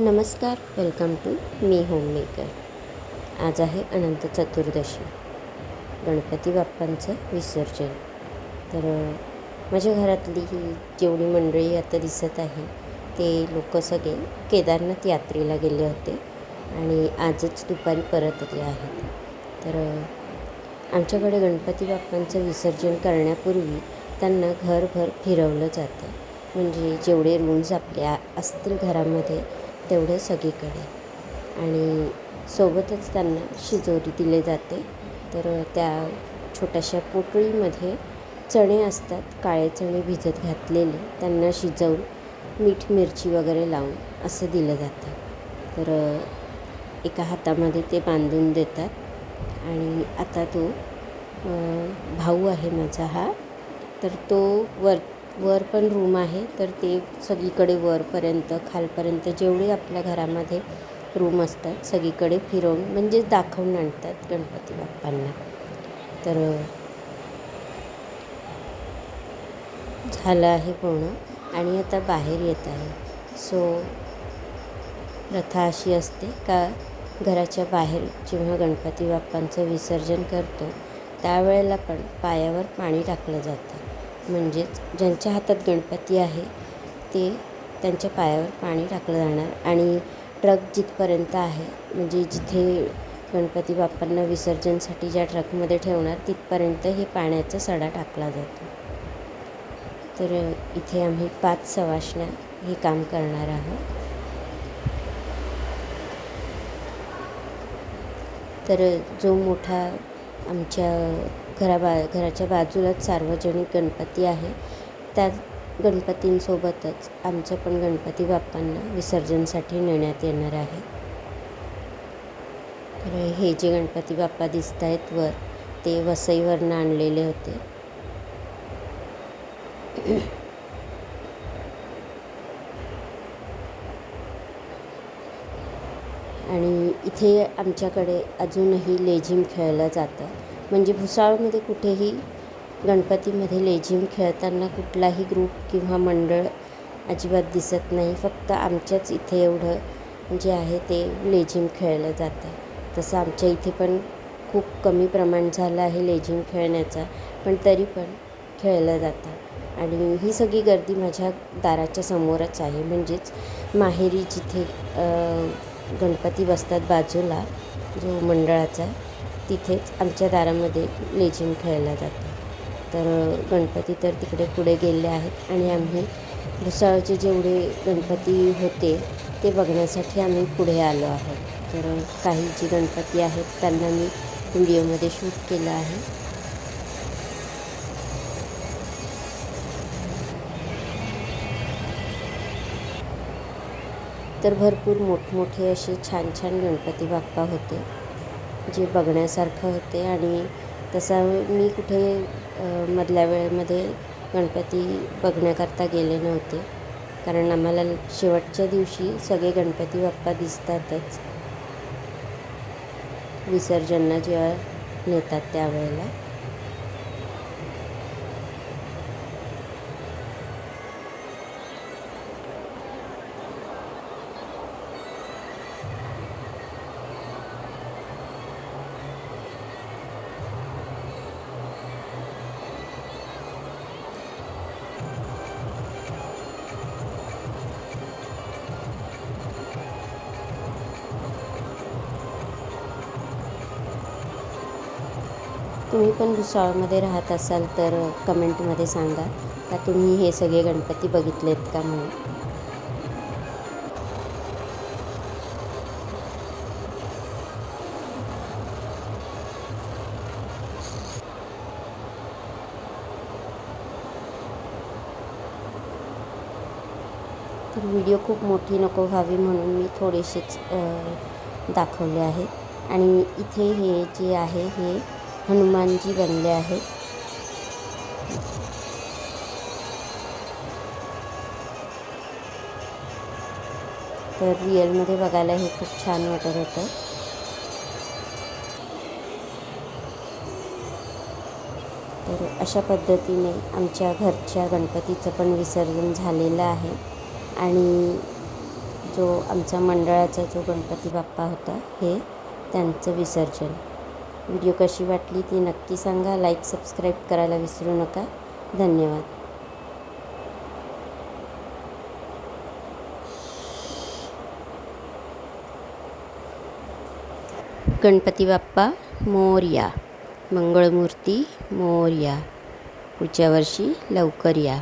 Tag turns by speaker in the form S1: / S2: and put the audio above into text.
S1: नमस्कार welcome to me homemaker आज आहे अनंत चतुर्दशी. गणपती बाप्पांचं विसर्जन. तर माझ्या घरातली ही जेवढी मंडळी आता दिसत आहे ते लोक सगळे केदारनाथ यात्रेला गेले होते आणि आजच दुपारी परत आले आहेत. तर आमच्याकडे गणपती बाप्पांचं विसर्जन करण्यापूर्वी त्यांना घरभर फिरवलं जातं. म्हणजे जेवढे रूम्स आपल्या असतील घरामध्ये तेवढं सगळीकडे. आणि सोबतच त्यांना शिजोरी दिले जाते. तर त्या छोट्याशा पोटळीमध्ये चणे असतात काळे चणे भिजत घातलेले. त्यांना शिजवून मीठ मिरची वगैरे लावून असं दिलं जातं. तर एका हातामध्ये ते बांधून देतात. आणि आता तो भाऊ आहे माझा हा. तर तो वर वर पण रूम आहे तर ते सगळीकडे वरपर्यंत खालपर्यंत जेवढे आपल्या घरामध्ये रूम असतात सगळीकडे फिरवून म्हणजेच दाखवून आणतात गणपती बाप्पांना. तर झालं आहे पूर्ण आणि आता बाहेर येत आहे. सो प्रथा अशी असते का घराच्या बाहेर जेव्हा गणपती बाप्पांचं विसर्जन करतो त्यावेळेला पण पायावर पाणी टाकलं जातं. म्हणजेच ज्यांच्या हातात गणपती आहे ते त्यांच्या पायावर पाणी टाकलं जाणार. आणि ट्रक जिथपर्यंत आहे म्हणजे जिथे गणपती बाप्पांना विसर्जनसाठी ज्या ट्रकमध्ये ठेवणार तिथपर्यंत हे पाण्याचा सडा टाकला जातो. तर इथे आम्ही पाच सवासण्या हे काम करणार आहोत. तर जो मोठा आमच्या घराबा घराच्या बाजूलाच सार्वजनिक गणपती आहे. त्या गणपतींसोबतच आमचं पण गणपती बाप्पांना विसर्जनसाठी नेण्यात येणार आहे. तर हे जे गणपती बाप्पा दिसत आहेत वर ते वसईवरनं आणलेले होते. आणि इथे आमच्याकडे अजूनही लेझिम खेळलं जातं. म्हणजे भुसावळमध्ये कुठेही गणपतीमध्ये लेझिम खेळताना कुठलाही ग्रुप किंवा मंडळ अजिबात दिसत नाही. फक्त आमच्याच इथे एवढं जे आहे ते लेझिम खेळलं जातं. तसं आमच्या इथे पण खूप कमी प्रमाण झालं आहे लेझिम खेळण्याचा. पण तरी पण खेळलं जातं. आणि ही सगळी गर्दी माझ्या दाराच्या समोरच आहे. म्हणजेच माहेरी जिथे गणपती बसतात बाजूला जो मंडळाचा तिथेच आमच्या दारामध्ये लेझिम खेळला जातो. तर गणपती तर तिकडे पुढे गेले आहेत आणि आम्ही भुसाळचे जेवढे गणपती होते ते बघण्यासाठी आम्ही पुढे आलो आहोत. तर काही जे गणपती आहेत त्यांना मी व्हिडिओमध्ये शूट केलं आहे. तर भरपूर मोठमोठे असे छान छान गणपती बाप्पा होते जे बघण्यासारखं होते. आणि तसा मी कुठे मधल्या वेळेमध्ये गणपती बघण्याकरता गेले नव्हते. कारण आम्हाला शेवटच्या दिवशी सगळे गणपती बाप्पा दिसतातच. विसर्जनला जेव्हा नेतात त्यावेळेला. तुम्ही पण भुसावळमध्ये राहत असाल तर कमेंटमध्ये सांगा. का तुम्ही हे सगळे गणपती बघितलेत का म्हणून? तर व्हिडिओ खूप मोठी नको व्हावी म्हणून मी थोडेसेच दाखवले आहे. आणि इथे हे जे आहे हे हनुमानजी बनले आहेत. तर रिअलमध्ये बघायला हे खूप छान वाटत होतं. तर अशा पद्धतीने आमच्या घरच्या गणपतीचं पण विसर्जन झालेलं आहे. आणि जो आमच्या मंडळाचा जो गणपती बाप्पा होता हे त्यांचं विसर्जन. व्हिडिओ कशी वाटली ती नक्की सांगा. लाईक सबस्क्राईब करायला विसरू नका. धन्यवाद. गणपती बाप्पा मोरया. मंगळमूर्ती मोरया. पुढच्या वर्षी लवकर या.